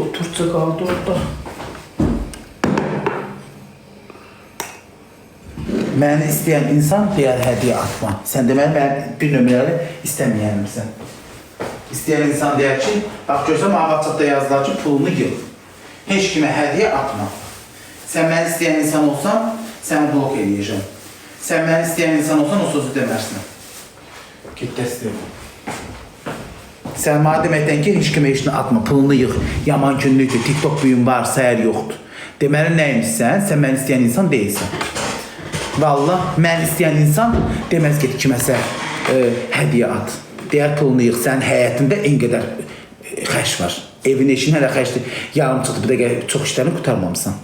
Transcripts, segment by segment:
O Türkçe kaldı orada. Məni istəyən insan deyər hədiyyə atma. Sən deməli mən bir nömrəli istəməyənsən. İstəyən insan deyər ki, bax görsən mənim WhatsApp-da yazdılar ki, pulunu yığ. Heç kimə hədiyyə atma. Sən məni istəyən insan olsan, səni blok eləyəcəm. Sən məni istəyən insan olsan, o sözü demərsən. Get dəstək ol. Sən mənə deməkdən ki, heç kimə işini atma, pulunu yığ. Yaman günlükdür, TikTok bugün var, səhər yoxdur. Deməli nəymişsən? Sən məni istəyən insan deyilsən. Vallah, mən istəyən insan deməz ki, kiməsə e, hədiyyə at. Deyər pulunu yığ, sən həyatında en qədər e, xərc var. Evin eşin hələ xərcdir. Yarım çıxdı, bir dəqiqə çox işlərini qurtarmamısan.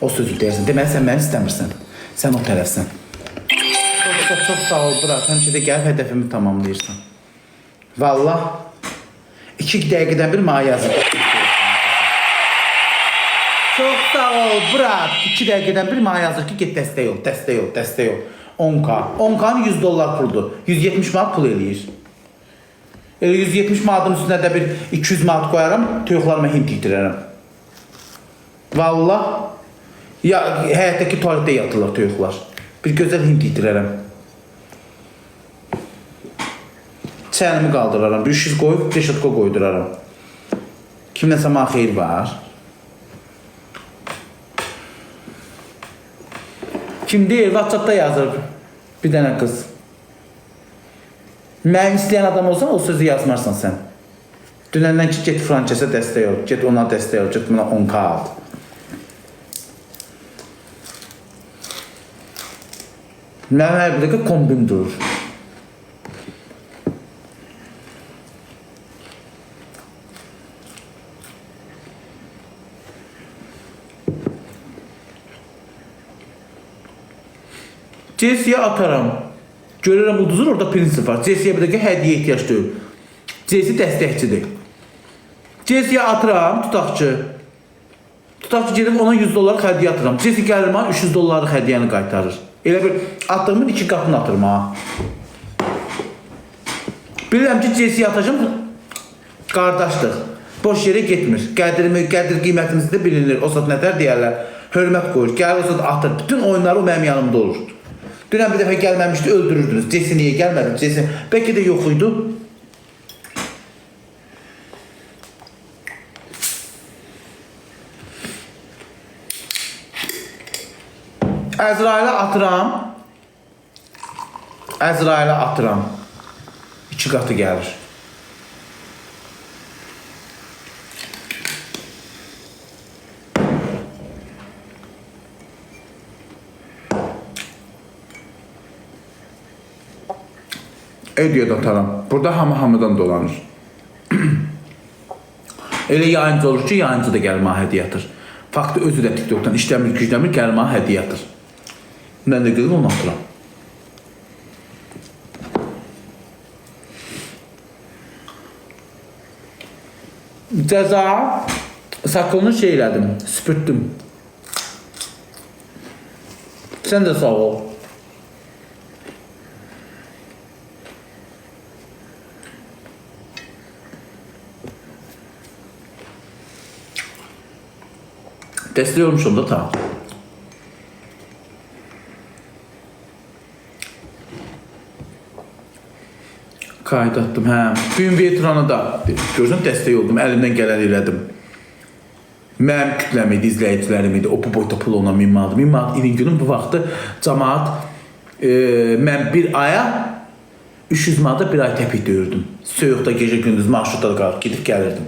O sözü deyərsən. Deməli sən məni istəmirsən. Sən o tərəfsən. Çox, çox, çox sağ ol, bırak. Həmişə də gəlib hədəfimi tamamlayırsan. Vallah, iki dəqiqədən bir mənə yazır. Çox sağ ol, bırak. İki dəqiqədən bir mənə yazır ki, get dəstək ol, dəstək ol, dəstək ol. 10k. 10k'nın 100 dollar puldur. 170 manat pul eləyir. Elə 170 manatın üstünə də bir 200 manat qoyaram, toyuqlarıma hind yedirərəm. Vallah, ya həyətdəki tualetdə yatırlar toyuqlar. Bir gözəl hind yedirərəm. Çənimi qaldıraram, bir şiz qoyub, reşatqa qoyduraram. Kimləsə mənə xeyir var. Kim deyir, WhatsAppda yazır bir dənə qız. Mənim istəyən adam olsan o sözü yazmarsan sən. Dünəndən ki, get Frankəsə dəstək ol, get ona dəstək ol, get buna 10k al. Mənim hər bir dəqiqə kombin durur. Jesse'ye ataram. Görürəm uduzur orada prinsip var. Jesse'ye bir dəqiqə hədiyyə ehtiyac deyil. Jesse dəstəkçidir. Jesse'ye atıram, tutaq ki. Tutaq ona 100 dollar hədiyyə atıram. Jesse gəlir mənə 300 dollarlıq hədiyyəni qaytarır. Elə bir atdığımın iki qatını atırım ha. Bilirəm ki Jesse'ye atacağım. Qardaşlıq. Boş yerə getmir. Qədrimi, qədir qiymətimiz də bilinir. O saat nətər deyərlər? Hörmət qoyur. Gəlir o saat atır. Bütün oyunları o mənim yanımda olur. Dünən bir dəfə gəlməmişdi, öldürürdünüz. Jesse niyə gəlmədi? Jesse bəlkə də yox idi. Əzrailə atıram. Əzrailə atıram. İki qatı gəlir. Ediyorda atarım. Burada hamı hamıdan dolanır. Elə yayıncı olur ki, yayıncı da gəlir mənə hədiyyə atır. Faktı özü də TikTokdan işləmir, gücləmir, gəlir mənə hədiyyə atır. Mən də gedib onu atıram. Cəza saqqalını şey elədim, süpürtdüm. Sən də sağ ol. Destek olmuşum da tamam. Kayıt attım hə. Bu gün Vetrana da görsən dəstək oldum, əlimdən gələni elədim. Mənim kütləm idi, izləyicilərim idi. O bu boyda pul ona 1000 manat. 1000 manat ilin günün bu vaxtı cəmaət e, mən bir aya 300 manata bir ay təpik döyürdüm. Soyuqda gecə gündüz marşrutda qalıb gedib gəlirdim.